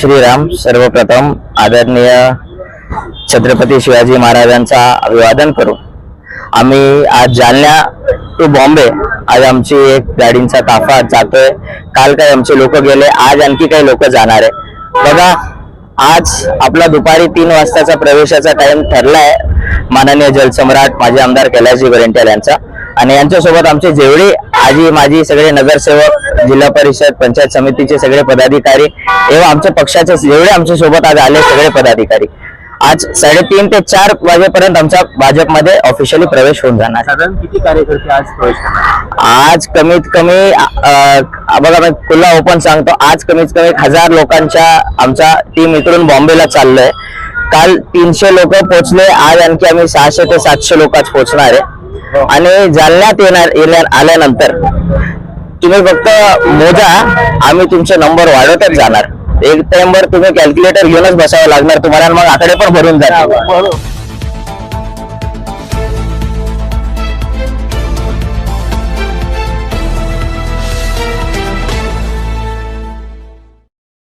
श्रीराम सर्वप्रथम आदरणीय छत्रपती शिवाजी महाराजांचा अभिवादन करू. आम्ही आज जालन्या टू बॉम्बे आज आमची एक गाडींचा ताफा जातोय. काल काही आमचे लोक गेले आज आणखी काही लोक जाणार आहे. बघा आज आपला दुपारी तीन वाजताचा प्रवेशाचा टाइम ठरलाय. माननीय जलसम्राट माजी आमदार कैलासजी गोरेंट्याल यांचा. आणि यांच्यासोबत आमचे जेवढे आजी माजी सगळे नगरसेवक जिल्हा परिषद पंचायत समितीचे सगळे पदाधिकारी एवं आमच्या पक्षाचे जेवढे आमच्यासोबत आज आले सगळे पदाधिकारी. आज साडेतीन ते चार वाजेपर्यंत आमचा भाजपमध्ये ऑफिशियली प्रवेश होऊन जाणार. साधारण किती कार्यकर्ते आज प्रवेश करणार? आज कमीत कमी अं, बघा मी खुला ओपन सांगतो आज कमीत कमी हजार लोकांच्या आमचा टीम इकडून बॉम्बेला चाललोय. काल तीनशे लोक पोहोचले आज आणखी आम्ही सहाशे ते सातशे लोक आज पोहोचणार आहे. आणि जालन्यात येणार येणार आल्यानंतर तुम्ही फक्त मोजा आम्ही तुमचे नंबर वाढवतच जाणार. एक टाइमवर तुम्ही कॅल्क्युलेटर घेऊनच बसावं लागणार तुम्हाला मग आकडे पण भरून जाणार